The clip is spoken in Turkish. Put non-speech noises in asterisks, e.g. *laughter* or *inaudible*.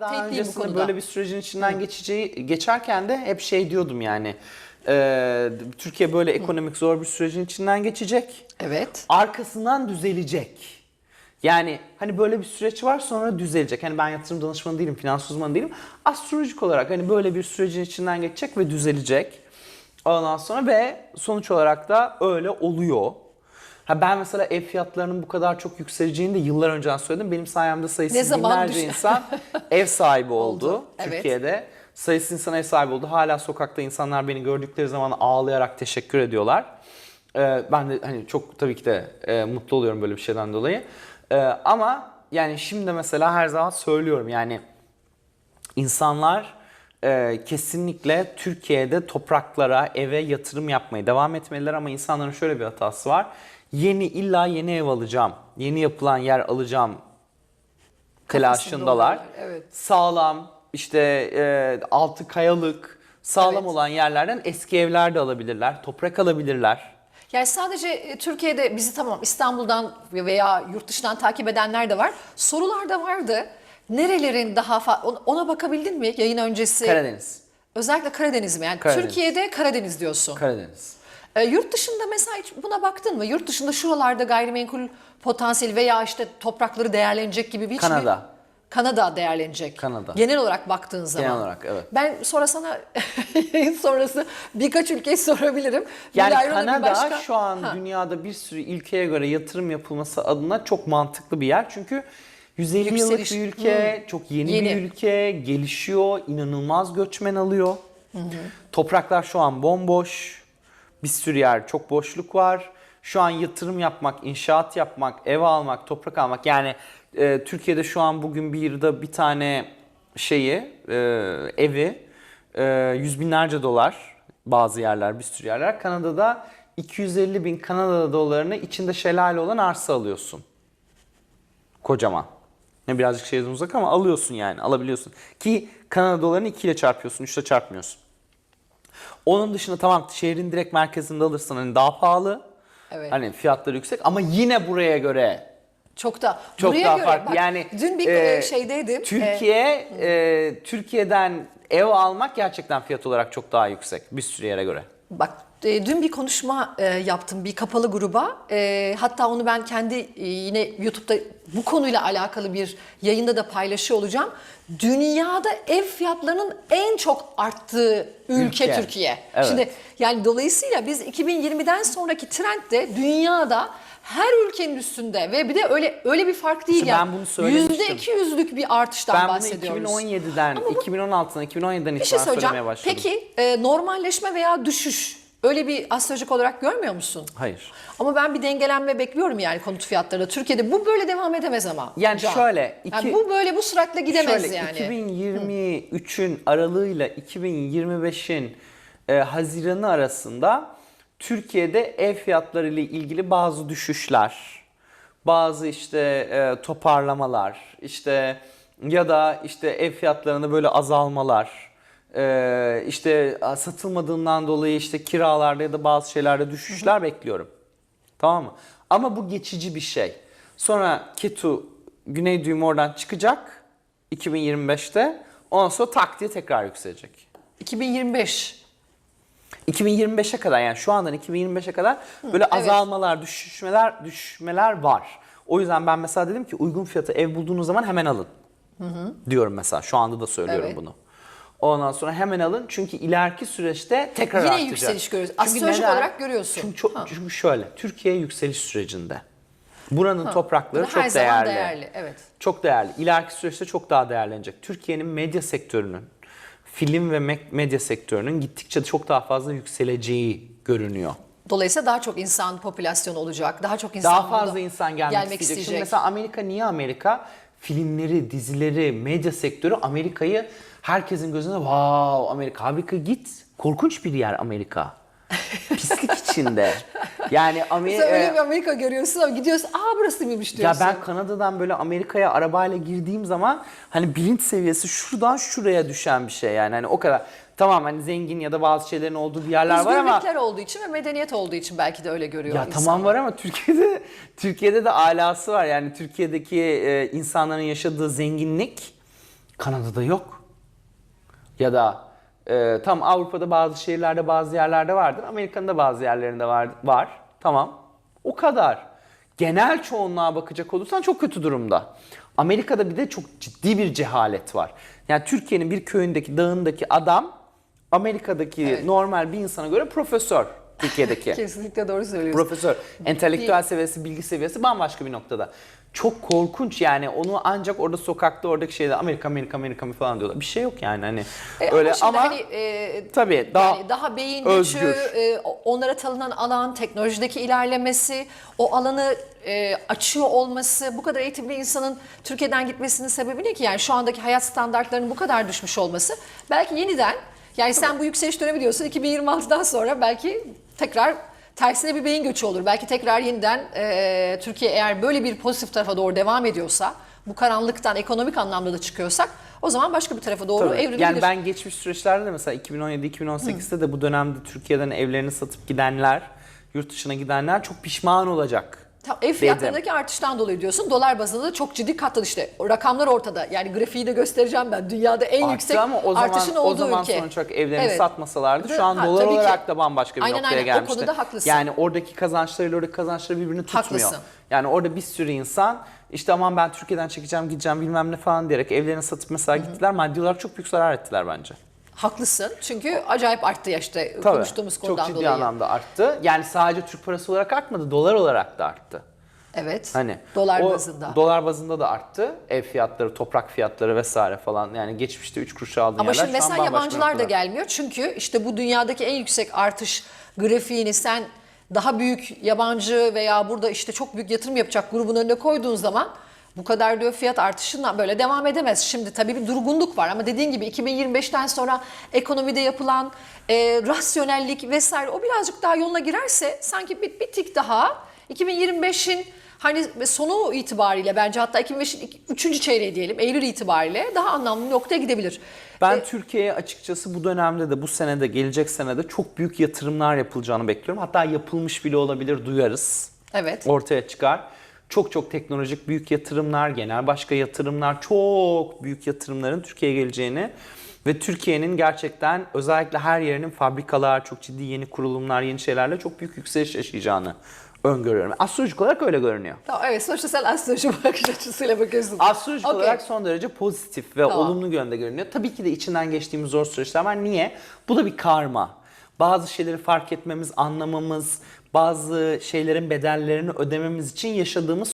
daha bu öncesinde böyle bir sürecin içinden geçeceği geçerken de hep şey diyordum yani. e, Türkiye böyle ekonomik zor bir sürecin içinden geçecek. Evet. Arkasından düzelecek. Yani hani böyle bir süreç var sonra düzelecek. Hani ben yatırım danışmanı değilim, finans uzmanı değilim. Astrolojik olarak hani böyle bir sürecin içinden geçecek ve düzelecek. Ondan sonra ve sonuç olarak da öyle oluyor. Ha ben mesela ev fiyatlarının bu kadar çok yükseleceğini de yıllar önceden söyledim. Benim sayemde sayısız binlerce düş- insan *laughs* ev sahibi oldu, Oldu, evet. Türkiye'de. Sayısız insan ev sahibi oldu. Hala sokakta insanlar beni gördükleri zaman ağlayarak teşekkür ediyorlar. Ee, ben de hani çok tabii ki de e, mutlu oluyorum böyle bir şeyden dolayı. Ee, ama yani şimdi mesela her zaman söylüyorum yani insanlar e, kesinlikle Türkiye'de topraklara, eve yatırım yapmaya devam etmeliler ama insanların şöyle bir hatası var. Yeni illa yeni ev alacağım, yeni yapılan yer alacağım telaşındalar. evet. Sağlam, işte e, altı kayalık, sağlam Evet. olan yerlerden eski evler de alabilirler, toprak alabilirler. Yani sadece e, Türkiye'de bizi tamam İstanbul'dan veya yurt dışından takip edenler de var. Sorular da vardı. Nerelerin daha ona bakabildin mi yayın öncesi? Karadeniz. Özellikle Karadeniz mi? Yani Karadeniz. Türkiye'de Karadeniz diyorsun. Karadeniz. E, yurt dışında mesela hiç buna baktın mı? Yurt dışında şuralarda gayrimenkul potansiyeli veya işte toprakları değerlenecek gibi bir hiçbir- Kanada. Kanada değerlenecek. Kanada. Genel olarak baktığın zaman. Genel olarak, evet. Ben sonra sana yayın *laughs* sonrası birkaç ülkeyi sorabilirim. Yani bir Kanada başka- şu an Ha. dünyada bir sürü ülkeye göre yatırım yapılması adına çok mantıklı bir yer. Çünkü 150 yıllık Yükseliş. bir ülke, çok yeni, Yeni. bir ülke, gelişiyor, inanılmaz göçmen alıyor. Topraklar şu an bomboş. Bir sürü yer çok boşluk var. Şu an yatırım yapmak, inşaat yapmak, ev almak, toprak almak yani e, Türkiye'de şu an bugün bir yılda bir tane şeyi, e, evi e, yüz binlerce dolar bazı yerler, bir sürü yerler. Kanada'da 250 bin Kanada dolarını içinde şelale olan arsa alıyorsun. Kocaman. Ne birazcık şehirden uzak ama alıyorsun yani alabiliyorsun. Ki Kanada dolarını 2 ile çarpıyorsun 3 ile çarpmıyorsun. Onun dışında tamam şehrin direkt merkezinde alırsan hani daha pahalı. Evet. Hani fiyatları yüksek ama yine buraya göre Çok da çok buraya daha göre, farklı. bak, yani dün bir e, e, şeydeydim. E, Türkiye e, Türkiye'den ev almak gerçekten fiyat olarak çok daha yüksek bir sürü yere göre. Bak e, dün bir konuşma e, yaptım bir kapalı gruba. E, hatta onu ben kendi e, yine YouTube'da bu konuyla alakalı bir yayında da paylaşıyor olacağım. Dünyada ev fiyatlarının en çok arttığı ülke, Ülke. Türkiye. Evet. Şimdi yani dolayısıyla biz 2020'den sonraki trend de dünyada her ülkenin üstünde ve bir de öyle öyle bir fark değil İşte yani. ben bunu söylemiştim. %200'lük bir artıştan Ben bunu bahsediyoruz. 2017'den, Ama bu- 2016'dan, 2017'den Bir şey itibaren söyleyeceğim. söylemeye başladım. Peki e, normalleşme veya düşüş öyle bir astrolojik olarak görmüyor musun? Hayır. Ama ben bir dengelenme bekliyorum yani konut fiyatlarında. Türkiye'de bu böyle devam edemez ama. Yani Can. şöyle, Yani iki- bu böyle bu süratle gidemez Şöyle yani. 2023'ün aralığıyla 2025'in e, Haziran'ı arasında Türkiye'de ev fiyatları ile ilgili bazı düşüşler, bazı işte e, toparlamalar, işte ya da işte ev fiyatlarında böyle azalmalar, e, işte satılmadığından dolayı işte kiralarda ya da bazı şeylerde düşüşler bekliyorum. Tamam mı? Ama bu geçici bir şey. Sonra Ketu güney düğümü oradan çıkacak 2025'te. Ondan sonra tak diye tekrar yükselecek. 2025. 2025'e kadar yani şu andan 2025'e kadar böyle azalmalar, düşüşmeler, düşmeler var. O yüzden ben mesela dedim ki uygun fiyata ev bulduğunuz zaman hemen alın. Diyorum mesela şu anda da söylüyorum Evet. bunu. Ondan sonra hemen alın çünkü ileriki süreçte tekrar Yine artacak. yükseliş görüyoruz. Çünkü Astrolojik neden? olarak görüyorsun. Çünkü, çok, çünkü şöyle Türkiye yükseliş sürecinde. Buranın toprakları Bu da çok her zaman değerli. değerli, evet. Çok değerli. İleriki süreçte çok daha değerlenecek. Türkiye'nin medya sektörünün, film ve me- medya sektörünün gittikçe çok daha fazla yükseleceği görünüyor. Dolayısıyla daha çok insan popülasyonu olacak. Daha çok insan Daha burada fazla insan gelmek, gelmek isteyecek. Şimdi isteyecek. mesela Amerika niye Amerika? Filmleri, dizileri, medya sektörü Amerika'yı herkesin gözünde wow Amerika. Amerika git. Korkunç bir yer Amerika. *laughs* Pislik içinde. Yani Amerika... öyle bir Amerika görüyorsun ama gidiyorsun aa burası mıymış Ya diyorsun. ben Kanada'dan böyle Amerika'ya arabayla girdiğim zaman hani bilinç seviyesi şuradan şuraya düşen bir şey yani hani o kadar. Tamam hani zengin ya da bazı şeylerin olduğu bir yerler var ama Özgürlükler olduğu için ve medeniyet olduğu için belki de öyle görüyor ya insan. tamam var ama Türkiye'de Türkiye'de de alası var. Yani Türkiye'deki e, insanların yaşadığı zenginlik Kanada'da yok. Ya da e, tam Avrupa'da bazı şehirlerde bazı yerlerde vardır. Amerika'nın da bazı yerlerinde var. var. Tamam. O kadar. Genel çoğunluğa bakacak olursan çok kötü durumda. Amerika'da bir de çok ciddi bir cehalet var. Yani Türkiye'nin bir köyündeki, dağındaki adam Amerika'daki Evet. normal bir insana göre profesör Türkiye'deki. *laughs* Kesinlikle doğru söylüyorsun. Profesör. Entelektüel seviyesi, bilgi seviyesi bambaşka bir noktada. Çok korkunç yani onu ancak orada sokakta oradaki şeyde Amerika Amerika Amerika falan diyorlar. Bir şey yok yani hani E, öyle şimdi ama hani, e, tabii daha, yani daha beyin özgür. göçü, e, onlara tanınan alan, teknolojideki ilerlemesi, o alanı e, açıyor olması, bu kadar eğitimli insanın Türkiye'den gitmesinin sebebi ne ki? Yani şu andaki hayat standartlarının bu kadar düşmüş olması. Belki yeniden, yani sen bu yükseliş dönemi diyorsun 2026'dan sonra belki tekrar tersine bir beyin göçü olur. Belki tekrar yeniden e, Türkiye eğer böyle bir pozitif tarafa doğru devam ediyorsa, bu karanlıktan ekonomik anlamda da çıkıyorsak o zaman başka bir tarafa doğru Tabii. evrilebilir. Yani ben geçmiş süreçlerde de mesela 2017-2018'de de bu dönemde Türkiye'den evlerini satıp gidenler, yurt dışına gidenler çok pişman olacak. Tam ev Dedim. fiyatlarındaki artıştan dolayı diyorsun. Dolar bazında da çok ciddi katladı işte. O rakamlar ortada. Yani grafiği de göstereceğim ben. Dünyada en Arttı yüksek ama o zaman, artışın o olduğu zaman ülke. sonuç olarak evlerini Evet. satmasalardı şu Ha, an dolar tabii ki. olarak da bambaşka bir Aynen, noktaya aynen. O gelmişti. konuda haklısın. Yani oradaki kazançlarıyla oradaki kazançları birbirini tutmuyor. Haklısın. Yani orada bir sürü insan işte aman ben Türkiye'den çekeceğim gideceğim bilmem ne falan diyerek evlerini satıp mesela gittiler. Maddi olarak çok büyük zarar ettiler bence. Haklısın. Çünkü acayip arttı ya işte Tabii. konuştuğumuz konudan Çok ciddi dolayı. anlamda arttı. Yani sadece Türk parası olarak artmadı, dolar olarak da arttı. Evet. Hani dolar o bazında. Dolar bazında da arttı. Ev fiyatları, toprak fiyatları vesaire falan. Yani geçmişte 3 kuruşa aldığın Ama yerler şimdi mesela yabancılar da gelmiyor. Çünkü işte bu dünyadaki en yüksek artış grafiğini sen daha büyük yabancı veya burada işte çok büyük yatırım yapacak grubun önüne koyduğun zaman bu kadar diyor fiyat artışından böyle devam edemez. Şimdi tabii bir durgunluk var ama dediğin gibi 2025'ten sonra ekonomide yapılan e, rasyonellik vesaire o birazcık daha yoluna girerse sanki bir, bir tik daha 2025'in hani sonu itibariyle bence hatta 2025'in 3. çeyreği diyelim Eylül itibariyle daha anlamlı noktaya gidebilir. Ben E, Türkiye'ye açıkçası bu dönemde de bu senede gelecek senede çok büyük yatırımlar yapılacağını bekliyorum. Hatta yapılmış bile olabilir duyarız. Evet. Ortaya çıkar. Çok çok teknolojik büyük yatırımlar, genel başka yatırımlar, çok büyük yatırımların Türkiye'ye geleceğini ve Türkiye'nin gerçekten özellikle her yerinin fabrikalar, çok ciddi yeni kurulumlar, yeni şeylerle çok büyük yükseliş yaşayacağını öngörüyorum. Astrolojik olarak öyle görünüyor. Tamam, evet sonuçta sen astroloji *laughs* bakış açısıyla bakıyorsun. Astrolojik Okey. olarak son derece pozitif ve Tamam. olumlu yönde görünüyor. Tabii ki de içinden geçtiğimiz zor süreçler var. Niye? Bu da bir karma. Bazı şeyleri fark etmemiz, anlamamız, bazı şeylerin bedellerini ödememiz için yaşadığımız